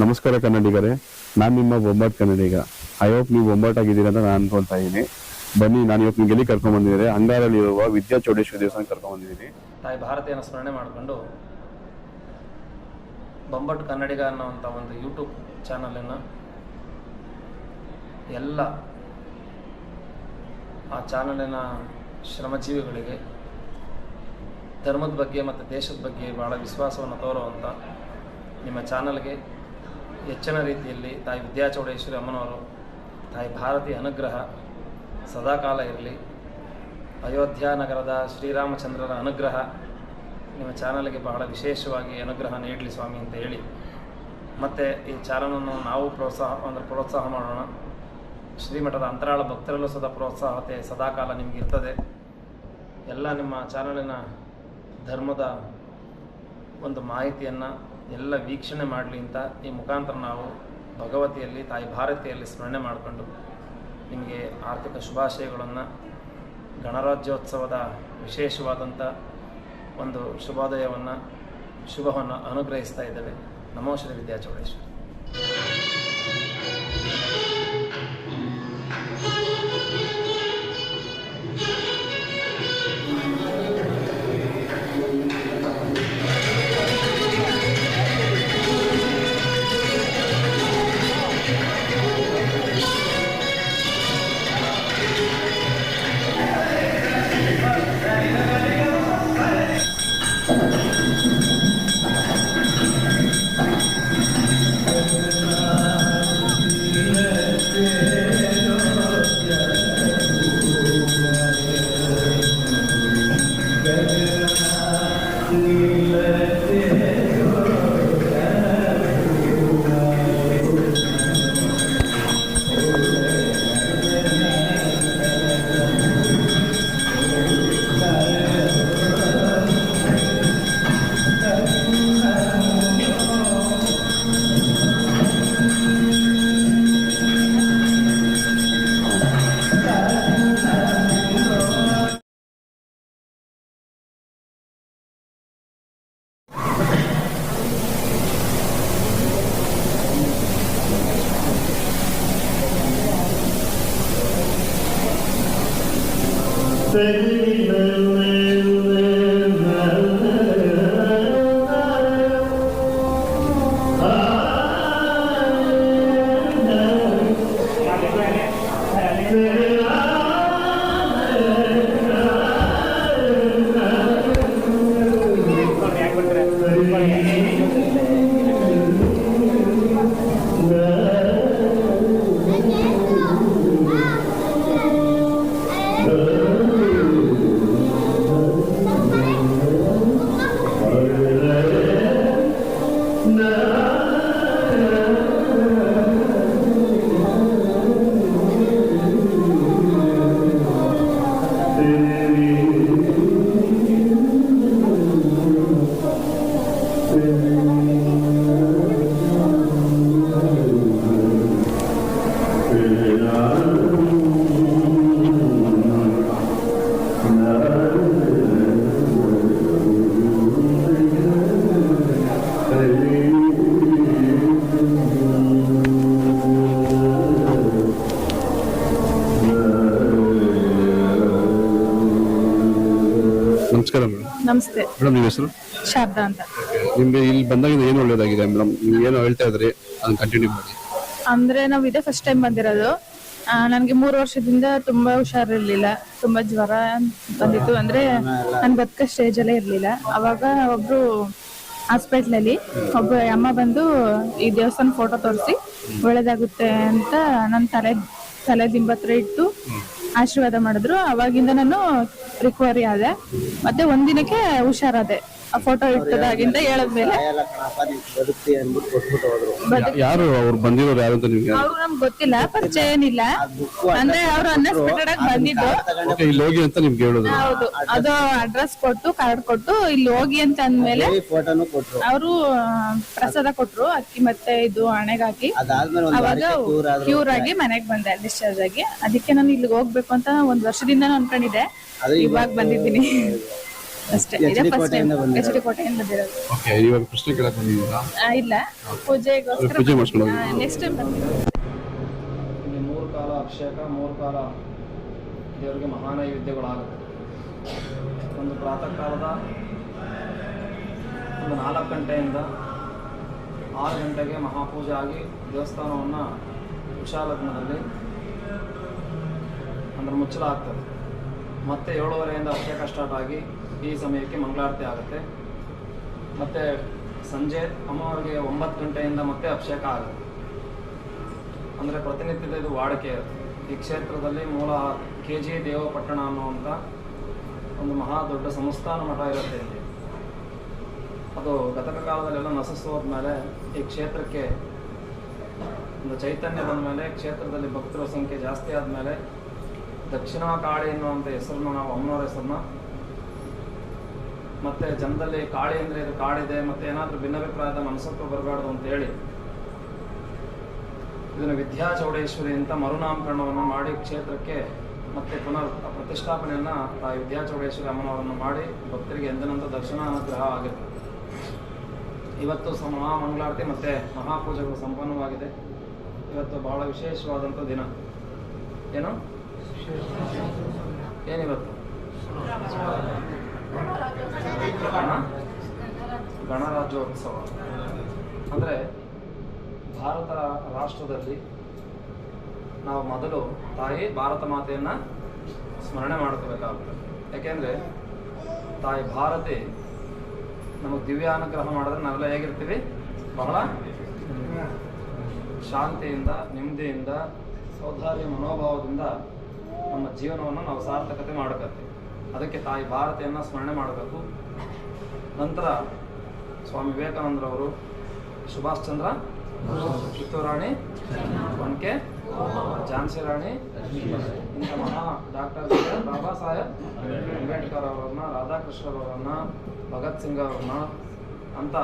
ನಮಸ್ಕಾರ ಕನ್ನಡಿಗರೇ, ನಾನು ನಿಮ್ಮ ಬೊಂಬಾಟ್ ಕನ್ನಡಿಗ. ಐ ಹೋಪ್ ನೀವು ಬೊಂಬಾಟ್ ಆಗಿದ್ದೀರಾ ಅಂತ ನಾನು ಅನ್ಕೊಳ್ತಾ ಇದ್ದೀನಿ. ಬನ್ನಿ, ನಾನು ಇವತ್ತು ನಿಮ್ಗೆ ಎಲ್ಲಿ ಕರ್ಕೊಂಡ್ ಬಂದಿದ್ದಾರೆ ಅಂಗಾರಲ್ಲಿರುವ ವಿದ್ಯಾ ಚೌಡೇಶ್ವರಿ ದೇವಸ್ಥಾನ ಕರ್ಕೊಂಡ್ ಬಂದಿದ್ದೀನಿ. ತಾಯಿ ಭಾರತೀಯನ ಸ್ಮರಣೆ ಮಾಡಿಕೊಂಡು ಬೊಂಬಾಟ್ ಕನ್ನಡಿಗ ಅನ್ನೋವಂಥ ಒಂದು ಯೂಟ್ಯೂಬ್ ಚಾನಲನ್ನು ಎಲ್ಲ ಆ ಚಾನಲಿನ ಶ್ರಮಜೀವಿಗಳಿಗೆ, ಧರ್ಮದ ಬಗ್ಗೆ ಮತ್ತು ದೇಶದ ಬಗ್ಗೆ ಭಾಳ ವಿಶ್ವಾಸವನ್ನು ತೋರುವಂಥ ನಿಮ್ಮ ಚಾನಲ್ಗೆ ಹೆಚ್ಚಿನ ರೀತಿಯಲ್ಲಿ ತಾಯಿ ವಿದ್ಯಾಚೌಡೇಶ್ವರಿ ಅಮ್ಮನವರು, ತಾಯಿ ಭಾರತಿ ಅನುಗ್ರಹ ಸದಾಕಾಲ ಇರಲಿ. ಅಯೋಧ್ಯ ನಗರದ ಶ್ರೀರಾಮಚಂದ್ರರ ಅನುಗ್ರಹ ನಿಮ್ಮ ಚಾನಲ್ಗೆ ಬಹಳ ವಿಶೇಷವಾಗಿ ಅನುಗ್ರಹ ನೀಡಲಿ ಸ್ವಾಮಿ ಅಂತ ಹೇಳಿ. ಮತ್ತು ಈ ಚಾನಲನ್ನು ನಾವು ಪ್ರೋತ್ಸಾಹ, ಅಂದರೆ ಪ್ರೋತ್ಸಾಹ ಮಾಡೋಣ. ಶ್ರೀಮಠದ ಅಂತರಾಳ ಭಕ್ತರಲ್ಲೂ ಸದಾ ಪ್ರೋತ್ಸಾಹತೆ ಸದಾಕಾಲ ನಿಮಗೆ ಇರ್ತದೆ. ಎಲ್ಲ ನಿಮ್ಮ ಚಾನಲಿನ ಧರ್ಮದ ಒಂದು ಮಾಹಿತಿಯನ್ನು ಎಲ್ಲ ವೀಕ್ಷಣೆ ಮಾಡಲಿ ಅಂತ ಈ ಮುಖಾಂತರ ನಾವು ಭಗವತಿಯಲ್ಲಿ, ತಾಯಿ ಭಾರತಿಯಲ್ಲಿ ಸ್ಮರಣೆ ಮಾಡಿಕೊಂಡು ನಿಮಗೆ ಆರ್ಥಿಕ ಶುಭಾಶಯಗಳನ್ನು ಗಣರಾಜ್ಯೋತ್ಸವದ ವಿಶೇಷವಾದಂಥ ಒಂದು ಶುಭೋದಯವನ್ನು, ಶುಭವನ್ನು ಅನುಗ್ರಹಿಸ್ತಾ ಇದ್ದೇವೆ. ನಮೋ ಶ್ರೀ ವಿದ್ಯಾಚೌಡೇಶ್ವರಿ ನಮಸ್ಕಾರ ಮೇಡಮ್. ನಮಸ್ತೆ. ಮೇಡಮ್ ನಿಮ್ಮ ಹೆಸರು? ಶಾರದಾ ಅಂತ. ನಿಮ್ಗೆ ಇಲ್ಲಿ ಬಂದಾಗ ಏನು ಒಳ್ಳೇದಾಗಿದೆ ಮೇಡಮ್? ನೀವು ಏನು ಹೇಳ್ತಾ ಇದ್ರಿ ಅದನ್ನ ಕಂಟಿನ್ಯೂ ಮಾಡಿ. ಅಂದ್ರೆ ನಾವು ಇದೇ ಫಸ್ಟ್ ಟೈಮ್ ಬಂದಿರೋದು. ನನಗೆ ನನ್ಗೆ ಮೂರು ವರ್ಷದಿಂದ ತುಂಬಾ ಹುಷಾರಿರ್ಲಿಲ್ಲ ತುಂಬಾ ಜ್ವರ ಬಂದಿತ್ತು. ಅಂದ್ರೆ ನನ್ ಬದುಕ ಸ್ಟೇಜ್ ಅಲ್ಲೇ ಇರ್ಲಿಲ್ಲ. ಅವಾಗ ಒಬ್ರು ಅಲ್ಲಿ ಒಬ್ಬ ಅಮ್ಮ ಬಂದು ಈ ದೇವಸ್ಥಾನ ಫೋಟೋ ತೋರಿಸಿ ಒಳ್ಳೇದಾಗುತ್ತೆ ಅಂತ ನನ್ನ ತಲೆ ತಲೆ ದಿಂಬತ್ರ ಇಟ್ಟು ಆಶೀರ್ವಾದ ಮಾಡಿದ್ರು. ಅವಾಗಿಂದ ನಾನು ರಿಕವರಿ ಆದೆ. ಮತ್ತೆ ಒಂದಿನಕ್ಕೆ ಹುಷಾರಾದೆ. ಆ ಫೋಟೋ ಇಟ್ಟದಾಗಿಂದ ಹೇಳದ್ಮೇಲೆ ಬದುಕ್ತಿ ಅಂದ್ಬಿಟ್ಟು ಕೊಟ್ಬಿಟ್ಟು ಹೋದ್ರು. ಯಾರು ಅವ್ರು ಬಂದಿರೋರು ಯಾರು ಅಂತ ನಿಮ್ಗೆ? ಅವ್ರು ನಮ್ಗೆ ಗೊತ್ತಿಲ್ಲ ಪರಿಚಯ ಏನಿಲ್ಲ. ಅಂದ್ರೆ ಅವ್ರು ಅನ್ಎಕ್ಸ್ಪೆಕ್ಟೆಡ್ ಆಗಿ ಬಂದಿದ್ದು. ಓಕೆ ಇಲ್ಲಿ ಹೋಗಿ ಅಂತ ನಿಮ್ಗೆ ಹೇಳಿದ್ರು ಹೌದು ಅದು ಅಡ್ರೆಸ್ ಕೊಟ್ಟು ಕಾರ್ಡ್ ಕೊಟ್ಟು ಇಲ್ಲಿ ಹೋಗಿ ಅಂತ ಅಂದ್ಮೇಲೆ ಫೋಟೋನು ಕೊಟ್ರು. ಅವರು ಪ್ರಸಾದ ಕೊಟ್ರು ಅಕ್ಕಿ ಮತ್ತೆ ಇದು ಹಣೆಗಾಕಿ ಅದಾದ್ಮೇಲೆ ಒಂದ್ ಅವಾಗ ವಾರಕ್ಕೆ ಕ್ಯೂರ್ ಆಗಿ ಮನೆಗೆ ಬಂದೆ ಡಿಸ್ಚಾರ್ಜ್ ಆಗಿ. ಅದಕ್ಕೆ ನಾನು ಇಲ್ಲಿಗೆ ಹೋಗ್ಬೇಕು ಅಂತ ಒಂದ್ ವರ್ಷದಿಂದ ಅನ್ಕೊಂಡಿದ್ದೆ ಇವಾಗ ಬಂದಿದ್ದೀನಿ. ಅಷ್ಟೇ. HD ಇದೇ ಫಸ್ಟ್ ಟೈಮ್ ಎಚ್ ಡಿ ಕೋಟೆಯಿಂದ ಬಂದಿರೋದು. ಓಕೆ ಇವಾಗ ಪ್ರಶ್ನೆ ಕೇಳಕ್ ಬಂದಿದ್ದೀರಾ? ಆ, ಇಲ್ಲ. ಪೂಜೆಗೋಸ್ಕರ ಪೂಜೆ ಮಾಡ್ಸ್ಕೊಂಡು ಹೋಗಿ. ನೆಕ್ಸ್ಟ್ ಟೈಮ್ ಬಂದಿರೋದು ಇಲ್ಲಿ ಮೂರು ಕಾಲ ಅಭಿಷೇಕ ಮೂರು ಕಾಲ ದೇವರಿಗೆ ಮಹಾನೈವೇದ್ಯಗಳಾಗುತ್ತೆ. ಒಂದು ಪ್ರಾತಃ ಕಾಲದ ಒಂದು ನಾಲ್ಕು ಗಂಟೆಯಿಂದ ಆರು ಗಂಟೆಗೆ ಮಹಾಪೂಜೆ ಆಗಿ ದೇವಸ್ಥಾನವನ್ನು ವಿಶಾಲಗ್ನದಲ್ಲಿ ಅಂದರೆ ಮುಚ್ಚಲಾಗ್ತದೆ. ಮತ್ತೆ ಏಳುವರೆಯಿಂದ ಅಭಿಷೇಕ ಸ್ಟಾರ್ಟ್ ಆಗಿ ಈ ಸಮಯಕ್ಕೆ ಮಂಗಳಾರತಿ ಆಗುತ್ತೆ. ಮತ್ತೆ ಸಂಜೆ ಅಮ್ಮವರಿಗೆ ಒಂಬತ್ತು ಗಂಟೆಯಿಂದ ಮತ್ತೆ ಅಭಿಷೇಕ ಆಗುತ್ತೆ. ಅಂದರೆ ಪ್ರತಿನಿತ್ಯದ ಇದು ವಾಡಿಕೆ ಈ ಕ್ಷೇತ್ರದಲ್ಲಿ ಮೂಲ ಕೆ ಜಿ ದೇವಪಟ್ಟಣ ಅನ್ನುವಂಥ ಒಂದು ಮಹಾ ದೊಡ್ಡ ಸಂಸ್ಥಾನ ಮಠ ಇರುತ್ತೆ ಇಲ್ಲಿ. ಅದು ಗತಕ ಕಾಲದಲ್ಲೆಲ್ಲ ನಶಿಸಿ ಹೋದ್ಮೇಲೆ ಈ ಕ್ಷೇತ್ರಕ್ಕೆ ಒಂದು ಚೈತನ್ಯ ಬಂದ ಮೇಲೆ ಕ್ಷೇತ್ರದಲ್ಲಿ ಭಕ್ತರ ಸಂಖ್ಯೆ ಜಾಸ್ತಿ ಆದಮೇಲೆ ದಕ್ಷಿಣ ಕಾಳಿ ಅನ್ನುವಂಥ ಹೆಸರನ್ನು ನಾವು ಅಮ್ಮನವರ ಹೆಸರನ್ನ ಮತ್ತೆ ಜನದಲ್ಲಿ ಕಾಳಿ ಅಂದರೆ ಇದು ಕಾಡಿದೆ ಮತ್ತೆ ಏನಾದರೂ ಭಿನ್ನಾಭಿಪ್ರಾಯದ ಮನಸ್ಸತ್ವ ಬರಬಾರ್ದು ಅಂತ ಹೇಳಿ ಇದನ್ನು ವಿದ್ಯಾ ಚೌಡೇಶ್ವರಿ ಅಂತ ಮರುನಾಮಕರಣವನ್ನು ಮಾಡಿ ಕ್ಷೇತ್ರಕ್ಕೆ ಮತ್ತೆ ಪುನರ್ ಪ್ರತಿಷ್ಠಾಪನೆಯನ್ನ ತಾಯಿ ವಿದ್ಯಾ ಚೌಡೇಶ್ವರಿ ಅಮ್ಮನವರನ್ನು ಮಾಡಿ ಭಕ್ತರಿಗೆ ಎಂದಿನಂತ ದರ್ಶನ ಅನುಗ್ರಹ ಆಗಿತ್ತು ಇವತ್ತು ಸ ಮಹಾಮಂಗಳಾರತಿ ಮತ್ತೆ ಮಹಾಪೂಜೆಗಳು ಸಂಪನ್ನವಾಗಿದೆ. ಇವತ್ತು ಬಹಳ ವಿಶೇಷವಾದಂಥ ದಿನ. ಏನು? ಏನಿವತ್ತು? ಗಣರಾಜ್ಯೋತ್ಸವ. ಅಂದರೆ ಭಾರತ ರಾಷ್ಟ್ರದಲ್ಲಿ ನಾವು ಮೊದಲು ತಾಯಿ ಭಾರತ ಮಾತೆಯನ್ನು ಸ್ಮರಣೆ ಮಾಡ್ಕೋಬೇಕಾಗುತ್ತೆ. ಯಾಕೆಂದ್ರೆ ತಾಯಿ ಭಾರತಿ ನಮಗೆ ದಿವ್ಯ ಅನುಗ್ರಹ ಮಾಡಿದ್ರೆ ನಾವೆಲ್ಲ ಹೇಗಿರ್ತೀವಿ? ಬಹಳ ಶಾಂತಿಯಿಂದ, ನೆಮ್ಮದಿಯಿಂದ, ಸೌಧಾರ್ಯ ಮನೋಭಾವದಿಂದ ನಮ್ಮ ಜೀವನವನ್ನು ನಾವು ಸಾರ್ಥಕತೆ ಮಾಡಕತ್ತೀವಿ ಅದಕ್ಕೆ ತಾಯಿ ಭಾರತೆಯನ್ನು ಸ್ಮರಣೆ ಮಾಡಬೇಕು. ನಂತರ ಸ್ವಾಮಿ ವಿವೇಕಾನಂದರವರು ಸುಭಾಷ್ ಚಂದ್ರ ಕಿತ್ತೂರು ರಾಣಿ ಒನ್ಕೆ ಝಾನ್ಸಿ ರಾಣಿ ಇಂಥ ಮಹಾ ಡಾಕ್ಟರ್ ಬಾಬಾ ಸಾಹೇಬ್ ಅಂಬೇಡ್ಕರ್ ಅವರನ್ನ ರಾಧಾಕೃಷ್ಣ ಅವರನ್ನ, ಭಗತ್ ಸಿಂಗ್ ಅವರನ್ನ ಅಂತ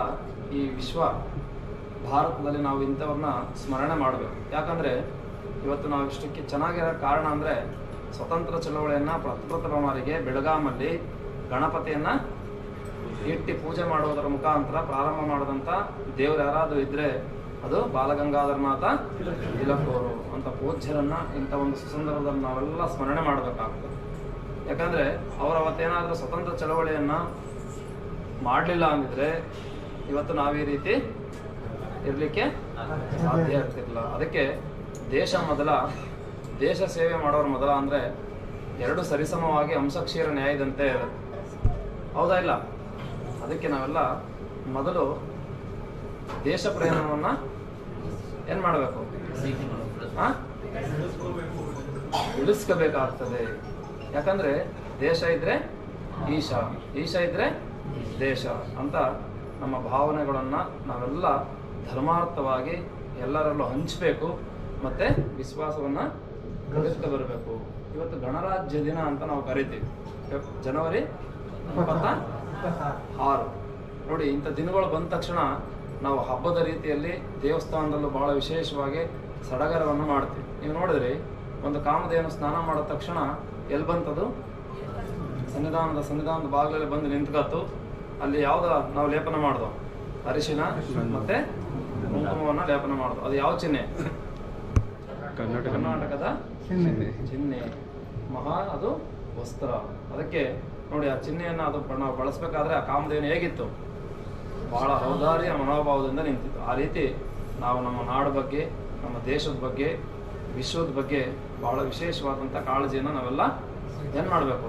ಈ ವಿಶ್ವ ಭಾರತದಲ್ಲಿ ನಾವು ಇಂಥವ್ರನ್ನ ಸ್ಮರಣೆ ಮಾಡಬೇಕು. ಯಾಕಂದ್ರೆ ಇವತ್ತು ನಾವು ಇಷ್ಟಕ್ಕೆ ಚೆನ್ನಾಗಿರೋ ಕಾರಣ ಅಂದ್ರೆ ಸ್ವತಂತ್ರ ಚಳವಳಿಯನ್ನ ಬಾರಿಗೆ ಬೆಳಗಾಮಲ್ಲಿ ಗಣಪತಿಯನ್ನ ಇಟ್ಟು ಪೂಜೆ ಮಾಡುವುದರ ಮುಖಾಂತರ ಪ್ರಾರಂಭ ಮಾಡಿದಂಥ ದೇವರು ಯಾರಾದರೂ ಇದ್ದರೆ ಅದು ಬಾಲಗಂಗಾಧರನಾಥ ತಿಲಕ್ ಅವರು ಅಂತ ಪೂಜ್ಯರನ್ನು ಇಂಥ ಒಂದು ಸುಸಂದರ್ಭದಲ್ಲಿ ನಾವೆಲ್ಲ ಸ್ಮರಣೆ ಮಾಡಬೇಕಾಗ್ತದೆ. ಯಾಕಂದ್ರೆ ಅವ್ರು ಅವತ್ತೇನಾದ್ರೂ ಸ್ವತಂತ್ರ ಚಳವಳಿಯನ್ನ ಮಾಡಲಿಲ್ಲ ಅಂದಿದ್ರೆ ಇವತ್ತು ನಾವು ಈ ರೀತಿ ಇರಲಿಕ್ಕೆ ಸಾಧ್ಯ ಆಗ್ತಿರ್ಲಿಲ್ಲ. ಅದಕ್ಕೆ ದೇಶ ಮೊದಲ ದೇಶ ಸೇವೆ ಮಾಡೋರು ಮೊದಲ ಅಂದ್ರೆ ಎರಡು ಸರಿಸಮವಾಗಿ ಅಂಶಕ್ಷೀರ ನ್ಯಾಯದಂತೆ ಹೌದಾ ಇಲ್ಲ? ಅದಕ್ಕೆ ನಾವೆಲ್ಲ ಮೊದಲು ದೇಶ ಪ್ರಯಾಣವನ್ನು ಏನು ಮಾಡಬೇಕು? ಉಳಿಸ್ಕೋಬೇಕಾಗ್ತದೆ. ಯಾಕಂದ್ರೆ ದೇಶ ಇದ್ರೆ ಈಶ ಈಶ ಇದ್ರೆ ದೇಶ ಅಂತ ನಮ್ಮ ಭಾವನೆಗಳನ್ನ ನಾವೆಲ್ಲ ಧರ್ಮಾರ್ಥವಾಗಿ ಎಲ್ಲರಲ್ಲೂ ಹಂಚಬೇಕು. ಮತ್ತೆ ವಿಶ್ವಾಸವನ್ನ ಬೆಳೆಸ್ಕೊ ಬರಬೇಕು. ಇವತ್ತು ಗಣರಾಜ್ಯ ದಿನ ಅಂತ ನಾವು ಕರಿತೀವಿ. ಜನವರಿ ಇಪ್ಪತ್ತ ಆರು ನೋಡಿ ಇಂಥ ದಿನಗಳು ಬಂದ ತಕ್ಷಣ ನಾವು ಹಬ್ಬದ ರೀತಿಯಲ್ಲಿ ದೇವಸ್ಥಾನದಲ್ಲೂ ಬಹಳ ವಿಶೇಷವಾಗಿ ಸಡಗರವನ್ನು ಮಾಡ್ತೀವಿ. ನೀವು ನೋಡಿದ್ರಿ ಒಂದು ಕಾಮಧೇನು ಸ್ನಾನ ಮಾಡಿದ ತಕ್ಷಣ ಎಲ್ಲಿ ಬಂತದು? ಸನ್ನಿಧಾನದ ಸನ್ನಿಧಾನದ ಭಾಗದಲ್ಲಿ ಬಂದು ನಿಂತ್ಕತ್ತು. ಅಲ್ಲಿ ಯಾವ್ದ ನಾವು ಲೇಪನ ಮಾಡ್ದೋ? ಅರಿಶಿನ ಮತ್ತೆ ಕುಂಕುಮವನ್ನ ಲೇಪನ ಮಾಡ್ದೋ? ಅದು ಯಾವ ಚಿಹ್ನೆ? ಕರ್ನಾಟಕ ಕರ್ನಾಟಕದ ಚಿಹ್ನೆ ಮಹಾ, ಅದು ವಸ್ತ್ರ. ಅದಕ್ಕೆ ನೋಡಿ, ಆ ಚಿಹ್ನೆಯನ್ನ ಅದು ನಾವು ಬಳಸಬೇಕಾದ್ರೆ ಆ ಕಾಮದೇವನ ಹೇಗಿತ್ತು? ಬಹಳ ಔದಾರ್ಯ ಮನೋಭಾವದಿಂದ ನಿಂತಿತ್ತು. ಆ ರೀತಿ ನಾವು ನಮ್ಮ ನಾಡು ಬಗ್ಗೆ, ನಮ್ಮ ದೇಶದ ಬಗ್ಗೆ, ವಿಶ್ವದ ಬಗ್ಗೆ ಬಹಳ ವಿಶೇಷವಾದಂಥ ಕಾಳಜಿಯನ್ನು ನಾವೆಲ್ಲ ಏನ್ ಮಾಡಬೇಕು?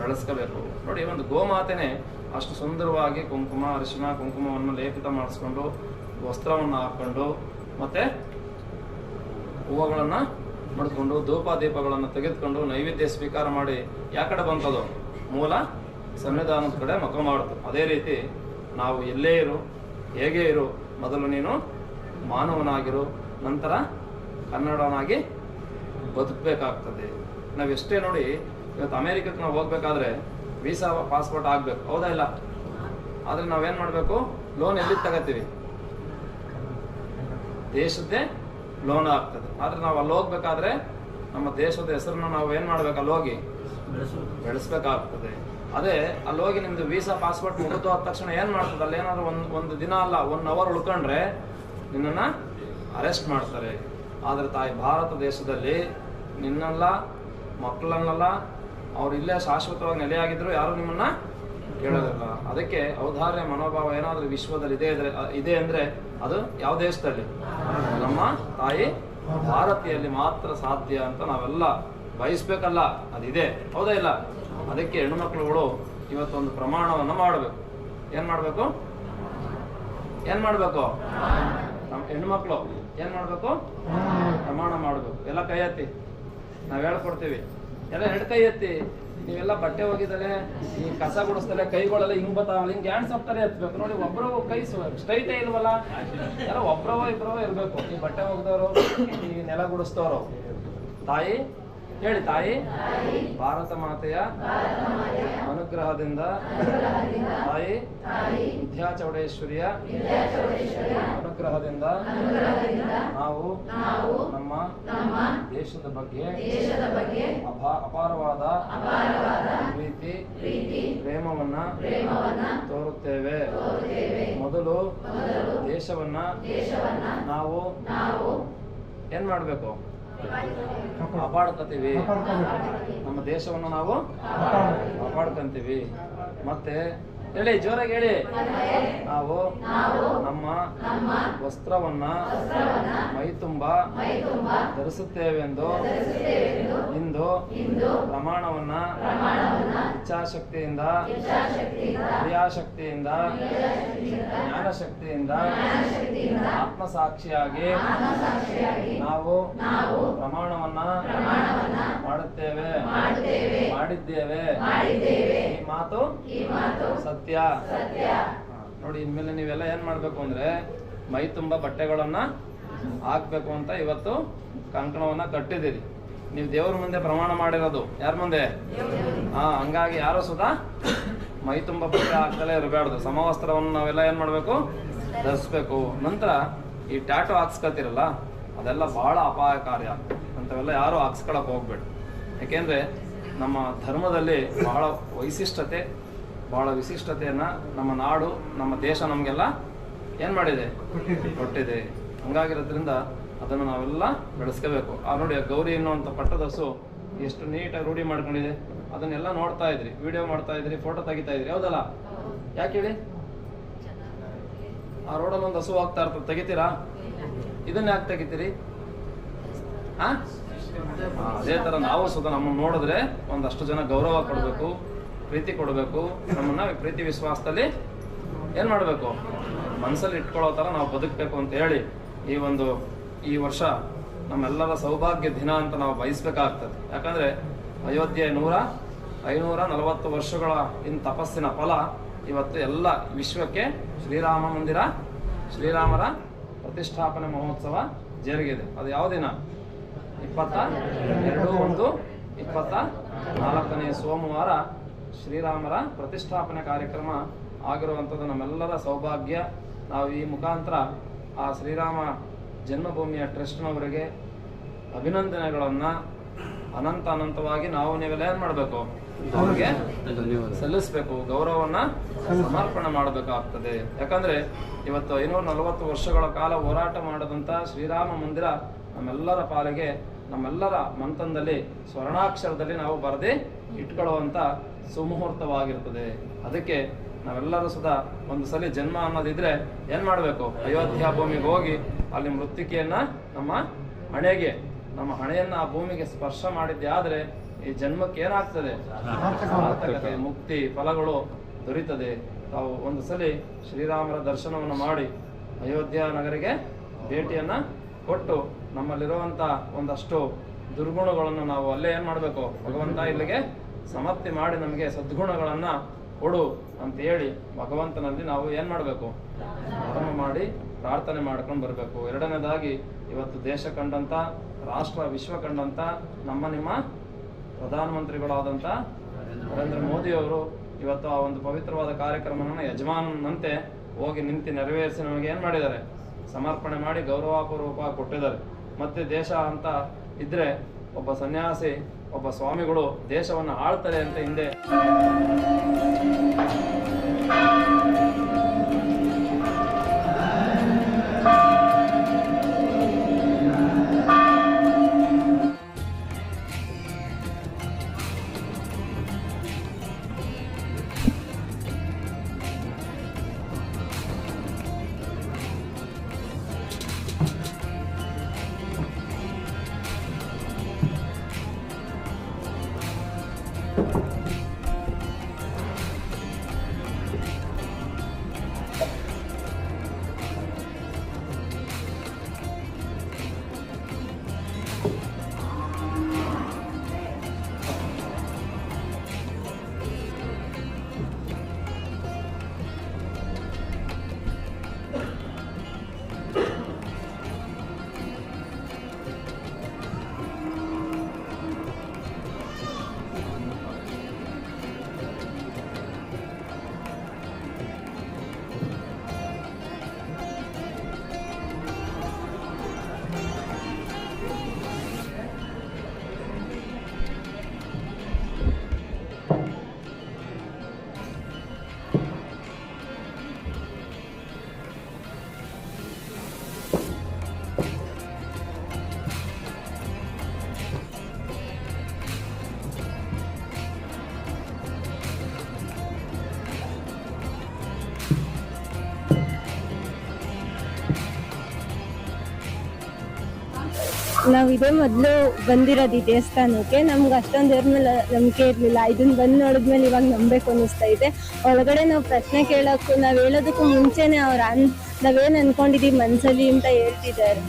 ಬೆಳೆಸ್ಕೋಬೇಕು. ನೋಡಿ, ಒಂದು ಗೋಮಾತೆನೆ ಅಷ್ಟು ಸುಂದರವಾಗಿ ಕುಂಕುಮ ಅರಿಶಿನ ಕುಂಕುಮವನ್ನು ಲೇಪಿತ ಮಾಡಿಸ್ಕೊಂಡು, ವಸ್ತ್ರವನ್ನು ಹಾಕೊಂಡು ಮತ್ತೆ ಹೂವುಗಳನ್ನ ಮಡ್ಕೊಂಡು ಧೂಪ ದೀಪಗಳನ್ನು ತೆಗೆದುಕೊಂಡು ನೈವೇದ್ಯ ಸ್ವೀಕಾರ ಮಾಡಿ ಯಾಕಡೆ ಬಂತದು? ಮೂಲ ಸಂವಿಧಾನದ ಕಡೆ ಮುಖ ಮಾಡ್ತು. ಅದೇ ರೀತಿ ನಾವು ಎಲ್ಲೇ ಇರು, ಹೇಗೆ ಇರು, ಮೊದಲು ನೀನು ಮಾನವನಾಗಿರು, ನಂತರ ಕನ್ನಡನಾಗಿ ಬದುಕಬೇಕಾಗ್ತದೆ. ನಾವೆಷ್ಟೇ ನೋಡಿ, ಇವತ್ತು ಅಮೇರಿಕಕ್ಕೆ ನಾವು ಹೋಗ್ಬೇಕಾದ್ರೆ ವೀಸಾ ಪಾಸ್ಪೋರ್ಟ್ ಆಗ್ಬೇಕು. ಹೌದಾ ಇಲ್ಲ? ಆದ್ರೆ ನಾವೇನು ಮಾಡಬೇಕು? ಲೋನ್ ಎಲ್ಲಿ ತಗೋತೀವಿ? ದೇಶದ್ದೇ ಲೋನ್ ಆಗ್ತದೆ. ಆದ್ರೆ ನಾವು ಅಲ್ಲಿ ಹೋಗ್ಬೇಕಾದ್ರೆ ನಮ್ಮ ದೇಶದ ಹೆಸರನ್ನ ನಾವು ಏನ್ ಮಾಡ್ಬೇಕು? ಅಲ್ಲಿ ಹೋಗಿ ಬೆಳೆಸ್ಬೇಕಾಗ್ತದೆ. ಅದೇ ಅಲ್ಲಿ ಹೋಗಿ ನಿಮ್ದು ವೀಸಾ ಪಾಸ್ಪೋರ್ಟ್ ಮುಗಿದು ಆದ ತಕ್ಷಣ ಏನ್ ಮಾಡ್ತದೆ? ಅಲ್ಲಿ ಏನಾದ್ರು ಒಂದ್ ಒಂದು ದಿನ ಅಲ್ಲ ಒನ್ ಅವರ್ ಉಳ್ಕೊಂಡ್ರೆ ನಿನ್ನನ್ನ ಅರೆಸ್ಟ್ ಮಾಡ್ತಾರೆ. ಆದ್ರೆ ತಾಯಿ ಭಾರತ ದೇಶದಲ್ಲಿ ನಿನ್ನಲ್ಲ ಮಕ್ಕಳನ್ನಲ್ಲ ಅವ್ರು ಇಲ್ಲೇ ಶಾಶ್ವತವಾಗಿ ನೆಲೆಯಾಗಿದ್ರು ಯಾರು ನಿಮ್ಮನ್ನ ಕೇಳೋದಿಲ್ಲ. ಅದಕ್ಕೆ ಔದಾರ್ಯ ಮನೋಭಾವ ಏನಾದ್ರೂ ವಿಶ್ವದಲ್ಲಿ ಇದೆ ಇದ್ರೆ ಇದೆ ಅಂದ್ರೆ ಅದು ಯಾವ ದೇಶದಲ್ಲಿ? ನಮ್ಮ ತಾಯಿ ಭಾರತೀಯಲ್ಲಿ ಮಾತ್ರ ಸಾಧ್ಯ ಅಂತ ನಾವೆಲ್ಲ ಬಯಸ್ಬೇಕಲ್ಲ, ಅದಿದೆ. ಹೌದಾ ಇಲ್ಲ? ಅದಕ್ಕೆ ಹೆಣ್ಣುಮಕ್ಳುಗಳು ಇವತ್ತೊಂದು ಪ್ರಮಾಣವನ್ನು ಮಾಡಬೇಕು. ಏನು ಮಾಡಬೇಕು? ಏನ್ ಮಾಡಬೇಕು? ನಮ್ಮ ಹೆಣ್ಮಕ್ಳು ಏನ್ ಮಾಡಬೇಕು? ಪ್ರಮಾಣ ಮಾಡಬೇಕು. ಎಲ್ಲ ಕೈ ಎತ್ತಿ ನಾವ್ ಹೇಳ್ಕೊಡ್ತೀವಿ. ಎಲ್ಲ ಎರಡು ಕೈ ಎತ್ತಿ ನೀವೆಲ್ಲ ಬಟ್ಟೆ ಹೋಗಿದಲೆ ಈ ಕಸ ಗುಡಿಸ್ತಾರೆ ಕೈಗಳೆಲ್ಲ ಹಿಂಗ್ ಬರ್ತಾವಲ್ಲ ಹಿಂಗ್ ಹ್ಯಾಂಡ್ಸ್ ತರ ಎತ್ಬೇಕು. ನೋಡಿ ಒಬ್ರು ಕೈ ಸ್ಟ್ರೈಟೇ ಇಲ್ವಲ್ಲ? ಎಲ್ಲ ಒಬ್ರವೋ ಇಬ್ರವೋ ಇರ್ಬೇಕು. ಈ ಬಟ್ಟೆ ಹೋಗ್ದವ್ರು ಈ ನೆಲ ಗುಡಿಸ್ತವ್ರು ತಾಯಿ ಹೇಳಿ ತಾಯಿ. ಭಾರತ ಮಾತೆಯ ಅನುಗ್ರಹದಿಂದ ತಾಯಿ ವಿದ್ಯಾ ಚೌಡೇಶ್ವರಿಯ ಅನುಗ್ರಹದಿಂದ ನಾವು ನಮ್ಮ ದೇಶದ ಬಗ್ಗೆ ಅಪಾ- ಅಪಾರವಾದ ಪ್ರೀತಿ ಪ್ರೇಮವನ್ನ ತೋರುತ್ತೇವೆ. ಮೊದಲು ದೇಶವನ್ನ ನಾವು ಏನ್ ಮಾಡ್ಬೇಕು? ಕಾಪಾಡ್ಕೊತೀವಿ. ನಮ್ಮ ದೇಶವನ್ನು ನಾವು ಕಾಪಾಡ್ಕೊಂತೀವಿ. ಮತ್ತೆ ಹೇಳಿ ಜೋರಾಗಿ ಹೇಳಿ. ನಾವು ನಮ್ಮ ವಸ್ತ್ರವನ್ನ ಮೈ ತುಂಬ ಧರಿಸುತ್ತೇವೆಂದು ಇಂದು ಪ್ರಮಾಣವನ್ನ ಇಚ್ಛಾಶಕ್ತಿಯಿಂದ ಕ್ರಿಯಾಶಕ್ತಿಯಿಂದ ಜ್ಞಾನಶಕ್ತಿಯಿಂದ ಆತ್ಮಸಾಕ್ಷಿಯಾಗಿ ನಾವು ಪ್ರಮಾಣವನ್ನ ಮಾಡುತ್ತೇವೆ. ಮಾಡಿದ್ದೇವೆ. ಈ ಮಾತು ಸತ್ಯ ಹಾ, ನೋಡಿ ಇನ್ಮೇಲೆ ನೀವೆಲ್ಲ ಏನ್ ಮಾಡ್ಬೇಕು ಅಂದ್ರೆ ಮೈ ತುಂಬಾ ಬಟ್ಟೆಗಳನ್ನ ಹಾಕ್ಬೇಕು ಅಂತ ಇವತ್ತು ಕಂಕಣವನ್ನ ಕಟ್ಟಿದಿರಿ ನೀವು ದೇವ್ರ ಮುಂದೆ ಪ್ರಮಾಣ ಮಾಡಿರೋದು. ಯಾರ ಮುಂದೆ? ಹಾ ಹಂಗಾಗಿ ಯಾರು ಸುಧಾ? ಮೈ ತುಂಬ ಬಟ್ಟೆ ಹಾಕ್ದಲೇ ಇರಬಾರ್ದು ಸಮವಸ್ತ್ರವನ್ನು ನಾವೆಲ್ಲ ಏನ್ ಮಾಡ್ಬೇಕು? ಧರಿಸ್ಬೇಕು. ನಂತರ ಈ ಟ್ಯಾಟೋ ಹಾಕ್ಸ್ಕೊತಿರಲ್ಲ ಅದೆಲ್ಲ ಬಹಳ ಅಪಾಯಕಾರಿ ಅಂತವೆಲ್ಲ ಯಾರು ಹಾಕ್ಸ್ಕೊಳಕ್ ಹೋಗ್ಬೇಡಿ. ಯಾಕೆಂದ್ರೆ ನಮ್ಮ ಧರ್ಮದಲ್ಲಿ ಬಹಳ ವೈಶಿಷ್ಟ್ಯತೆ ಬಹಳ ವಿಶಿಷ್ಟತೆಯನ್ನ ನಮ್ಮ ನಾಡು ನಮ್ಮ ದೇಶ ನಮಗೆಲ್ಲ ಏನ್ ಮಾಡಿದೆ? ಕೊಟ್ಟಿದೆ. ಹಂಗಾಗಿರೋದ್ರಿಂದ ಅದನ್ನು ನಾವೆಲ್ಲ ಬೆಳೆಸ್ಕೋಬೇಕು. ಆ ನೋಡಿ ಆ ಗೌರಿ ಅನ್ನುವಂಥ ಪಟ್ಟದಸು ಎಷ್ಟು ನೀಟಾಗಿ ರೂಢಿ ಮಾಡ್ಕೊಂಡಿದೆ. ಅದನ್ನೆಲ್ಲ ನೋಡ್ತಾ ಇದ್ರಿ. ವಿಡಿಯೋ ಮಾಡ್ತಾ ಇದ್ರಿ ಫೋಟೋ ತೆಗಿತಾ ಇದ್ರಿ. ಹೌದಲ್ಲ? ಯಾಕೆ ಹೇಳಿ? ಆ ರೋಡಲ್ಲಿ ಒಂದು ಹಸು ಹೋಗ್ತಾ ಇರ್ತದೆ. ತೆಗಿತೀರಾ? ಇದನ್ನ ಯಾಕೆ ತೆಗಿತೀರಿ? ಅದೇ ತರ ನಾವು ಸುತ ನಮ್ಮನ್ನ ನೋಡಿದ್ರೆ ಒಂದಷ್ಟು ಜನ ಗೌರವ ಕೊಡಬೇಕು. ಪ್ರೀತಿ ಕೊಡಬೇಕು, ನಮ್ಮನ್ನ ಪ್ರೀತಿ ವಿಶ್ವಾಸದಲ್ಲಿ ಏನ್ ಮಾಡಬೇಕು? ಮನಸ್ಸಲ್ಲಿ ಇಟ್ಕೊಳ್ಳೋ ತರ ನಾವು ಬದುಕಬೇಕು ಅಂತ ಹೇಳಿ ಈ ಒಂದು ಈ ವರ್ಷ ನಮ್ಮೆಲ್ಲರ ಸೌಭಾಗ್ಯ ದಿನ ಅಂತ ನಾವು ಬಯಸ್ಬೇಕಾಗ್ತದೆ. ಯಾಕಂದ್ರೆ ಅಯೋಧ್ಯೆ ನೂರ ಐನೂರ ನಲವತ್ತು ವರ್ಷಗಳ ಇನ್ ತಪಸ್ಸಿನ ಫಲ ಇವತ್ತು ಎಲ್ಲ ವಿಶ್ವಕ್ಕೆ ಶ್ರೀರಾಮ ಮಂದಿರ, ಶ್ರೀರಾಮರ ಪ್ರತಿಷ್ಠಾಪನೆ ಮಹೋತ್ಸವ ಜರುಗಿದೆ. ಅದು ಯಾವ ದಿನ? ಇಪ್ಪತ್ತ ಎರಡು ಒಂದು, ಇಪ್ಪತ್ತ ನಾಲ್ಕನೇ ಸೋಮವಾರ ಶ್ರೀರಾಮರ ಪ್ರತಿಷ್ಠಾಪನೆ ಕಾರ್ಯಕ್ರಮ ಆಗಿರುವಂಥದ್ದು ನಮ್ಮೆಲ್ಲರ ಸೌಭಾಗ್ಯ. ನಾವು ಈ ಮುಖಾಂತರ ಆ ಶ್ರೀರಾಮ ಜನ್ಮಭೂಮಿಯ ಟ್ರಸ್ಟ್ನವರಿಗೆ ಅಭಿನಂದನೆಗಳನ್ನು ಅನಂತ ಅನಂತವಾಗಿ ನಾವು ನೀವೆಲ್ಲ ಏನು ಮಾಡಬೇಕು? ಅವ್ರಿಗೆ ಸಲ್ಲಿಸಬೇಕು ಗೌರವವನ್ನ ಸಮರ್ಪಣೆ ಮಾಡಬೇಕಾಗ್ತದೆ. ಯಾಕಂದ್ರೆ ಇವತ್ತು ಐನೂರ ನಲವತ್ತು ವರ್ಷಗಳ ಕಾಲ ಹೋರಾಟ ಮಾಡದಂತ ಶ್ರೀರಾಮ ಮಂದಿರ ನಮ್ಮೆಲ್ಲರ ಪಾಲಿಗೆ ನಮ್ಮೆಲ್ಲರ ಮಂಥನದಲ್ಲಿ ಸ್ವರ್ಣಾಕ್ಷರದಲ್ಲಿ ನಾವು ಬರದೆ ಇಟ್ಕೊಳ್ಳುವಂಥ ಸುಮುಹೂರ್ತವಾಗಿರ್ತದೆ. ಅದಕ್ಕೆ ನಾವೆಲ್ಲರೂ ಸದಾ ಒಂದು ಸಲ ಜನ್ಮ ಅನ್ನೋದಿದ್ರೆ ಏನು ಮಾಡಬೇಕು? ಅಯೋಧ್ಯ ಭೂಮಿಗೆ ಹೋಗಿ ಅಲ್ಲಿ ಮೃತ್ತಿಕೆಯನ್ನು ನಮ್ಮ ಹಣೆಗೆ, ನಮ್ಮ ಹಣೆಯನ್ನು ಆ ಭೂಮಿಗೆ ಸ್ಪರ್ಶ ಮಾಡಿದ್ದೆ ಆದರೆ ಈ ಜನ್ಮಕ್ಕೆ ಏನಾಗ್ತದೆ? ಮುಕ್ತಿ, ಫಲಗಳು ದೊರೀತದೆ. ತಾವು ಒಂದು ಸಲ ಶ್ರೀರಾಮರ ದರ್ಶನವನ್ನು ಮಾಡಿ ಅಯೋಧ್ಯ ನಗರಿಗೆ ಭೇಟಿಯನ್ನ ಕೊಟ್ಟು ನಮ್ಮಲ್ಲಿರುವಂತ ಒಂದಷ್ಟು ದುರ್ಗುಣಗಳನ್ನು ನಾವು ಅಲ್ಲೇ ಏನ್ ಮಾಡ್ಬೇಕು? ಭಗವಂತ ಇಲ್ಲಿಗೆ ಸಮಾಪ್ತಿ ಮಾಡಿ ನಮಗೆ ಸದ್ಗುಣಗಳನ್ನ ಕೊಡು ಅಂತ ಹೇಳಿ ಭಗವಂತನಲ್ಲಿ ನಾವು ಏನ್ ಮಾಡ್ಬೇಕು? ಕರ್ಮ ಮಾಡಿ ಪ್ರಾರ್ಥನೆ ಮಾಡ್ಕೊಂಡು ಬರಬೇಕು. ಎರಡನೇದಾಗಿ ಇವತ್ತು ದೇಶ ಕಂಡಂತ, ರಾಷ್ಟ್ರ, ವಿಶ್ವ ಕಂಡಂತ, ನಮ್ಮ ನಿಮ್ಮ ಪ್ರಧಾನಮಂತ್ರಿಗಳಾದಂತ ನರೇಂದ್ರ ಮೋದಿ ಅವರು ಇವತ್ತು ಆ ಒಂದು ಪವಿತ್ರವಾದ ಕಾರ್ಯಕ್ರಮವನ್ನು ಯಜಮಾನನಂತೆ ಹೋಗಿ ನಿಂತು ನೆರವೇರಿಸಿ ನಮಗೆ ಏನ್ ಮಾಡಿದ್ದಾರೆ? ಸಮರ್ಪಣೆ ಮಾಡಿ ಗೌರವಪೂರ್ವಕ ಕೊಟ್ಟಿದ್ದಾರೆ. ಮತ್ತೆ ದೇಶ ಅಂತ ಇದ್ರೆ ಒಬ್ಬ ಸನ್ಯಾಸಿ, ಒಬ್ಬ ಸ್ವಾಮಿಗಳು ದೇಶವನ್ನು ಆಳ್ತಾರೆ ಅಂತ ಹಿಂದೆ ನಾವು ಇದೇ ಮೊದಲು ಬಂದಿರೋದು ಈ ದೇವಸ್ಥಾನಕ್ಕೆ. ನಮ್ಗೆ ಅಷ್ಟೊಂದು ದೇವ್ರ ಮೇಲೆ ನಂಬಿಕೆ ಇರಲಿಲ್ಲ. ಇದನ್ನ ಬಂದು ನೋಡಿದ್ಮೇಲೆ ಇವಾಗ ನಂಬಬೇಕು ಅನ್ನಿಸ್ತಾ ಇದೆ. ಒಳಗಡೆ ನಾವು ಪ್ರಶ್ನೆ ಕೇಳೋಕ್ಕೂ, ನಾವು ಹೇಳೋದಕ್ಕೂ ಮುಂಚೆನೆ ಅವ್ರ ಅನ್, ನಾವೇನು ಅನ್ಕೊಂಡಿದೀವಿ ಮನ್ಸಲ್ಲಿ ಅಂತ ಹೇಳ್ತಿದ್ದಾರೆ.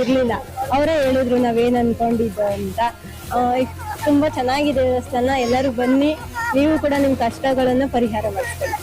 ಇರಲಿಲ್ಲ. ಅವರೇ ಹೇಳಿದ್ರು ನಾವೇನು ಅನ್ಕೊಂಡಿದ್ದು ಅಂತ. ತುಂಬ ತುಂಬಾ ಚೆನ್ನಾಗಿದೆ ದೇವಸ್ಥಾನ. ಎಲ್ಲರೂ ಬನ್ನಿ. ನೀವು ಕೂಡ ನಿಮ್ಮ ಕಷ್ಟಗಳನ್ನು ಪರಿಹಾರ ಮಾಡಿಸ್ಕೊಳ್ಳಿ